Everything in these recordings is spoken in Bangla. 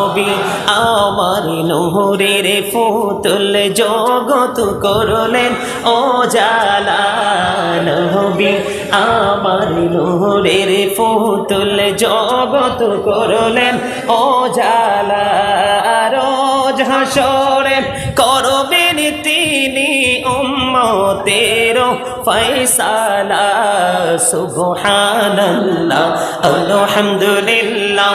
নবী, আমার নহরের ফুতুল জগত করলেন। ও জালা নবী, আমার নহরের ফুতুল জগত করলেন। ও জালা রোজ হাসরে করবেন তিনি উম্মতের ফয়সালা। সুবহানাল্লাহ, আলহামদুলিল্লাহ।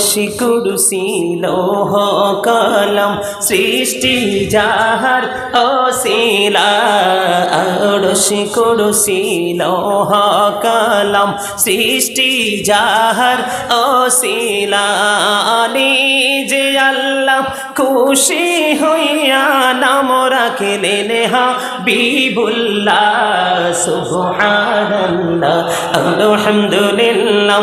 আরশি কুরসি লোহ কলম সৃষ্টি যাহার অশিলা। আরশি কুরসি লোহ কলম সৃষ্টি যাহার অশিলা। যে আল্লাহ খুশি হইয়া নাম রাখিলেন হা বিবুল্লাহ। সুবহানাল্লাহ, আলহামদুলিল্লাহ।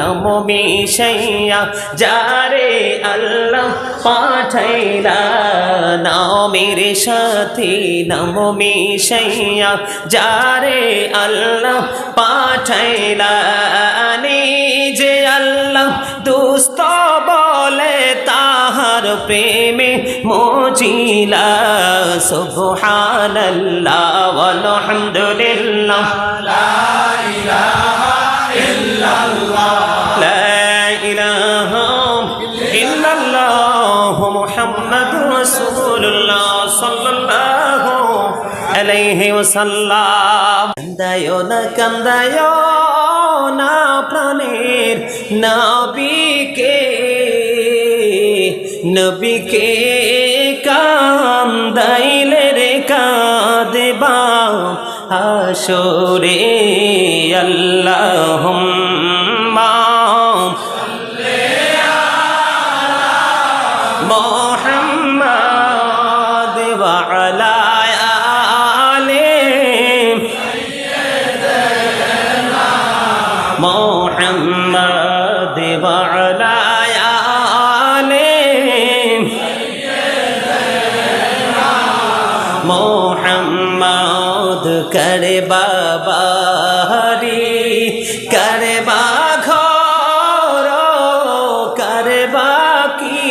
নাম মিশাইয়া, যারে আল্লাহ পাঠাইলা। নামের সাথে নাম মিশাইয়া, যারে আল্লাহ পাঠাইলা। যে আল্লাহ দুস্ত বলে তাহার প্রেমে মজিলা। সুবহানাল্লাহ আলহামদুলিল্লাহ لا সাল্লাল্লাহু আলাইহি না কান্দায়ো না প্রাণের নবীকে নবীকে কান্দাইলে রে কাঁদবা আসরে আল্লাহুম্মা করে বাবারি করে বা ঘর করে বাকি।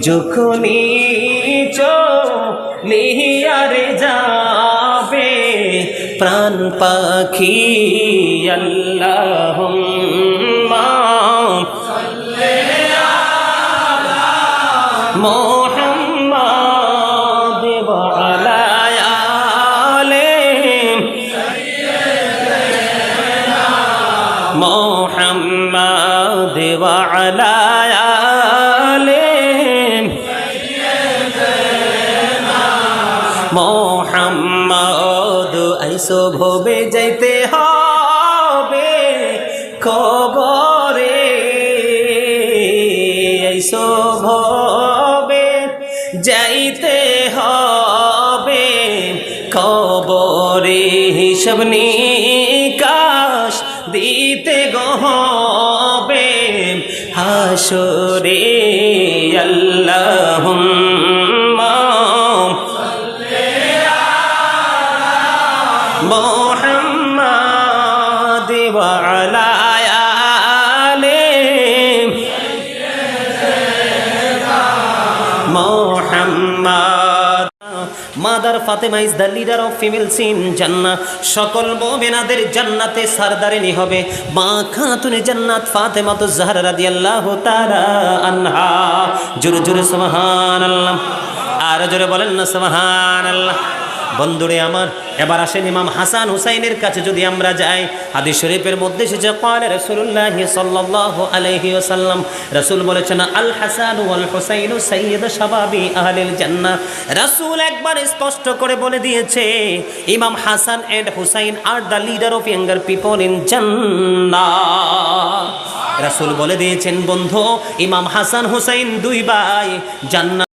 যখনই চলিয়ারে যাবে প্রাণ পাখি আল্লাহ ওয়ালা আলি মোহাম্মদ আইসো ভবে যাইতে হবে খবরে। আইসো ভবে যাইতে হবে খবরে। হিসব নিকাশ দিতে গহবে হাসরে Allah Fatema is the leader of female scene জান্না সকল মোমেনাদের জান্নাতে সারদারিনী হবে। মা খাতুনে জান্নাত, ফাতেমা তো জাহরা রাদিয়াল্লাহু তাআলা আনহা। জোরে জোরে সুবহানাল্লাহ। আর জোরে বলেন না সুবহানাল্লাহ। বন্ধুরে আমার। এবার আসেন ইমাম হাসান হুসাইনের কাছে যদি আমরা যাই, হাদিস শরীফের মধ্যে এসেছে কল রসুল্লাহ সাল্লাহ আলহি ওসাল্লাম রসুল বলেছেন, আল হাসান ওয়াল হুসাইন সৈয়দ সবাবি আহলিল জান্না রসুল একবার স্পষ্ট করে বলে দিয়েছে, Imam Hasan and Hussain are the leader of younger people in জান্না রসুল বলে দিয়েছেন, বন্ধু, ইমাম হাসান হুসাইন দুই ভাই জান্না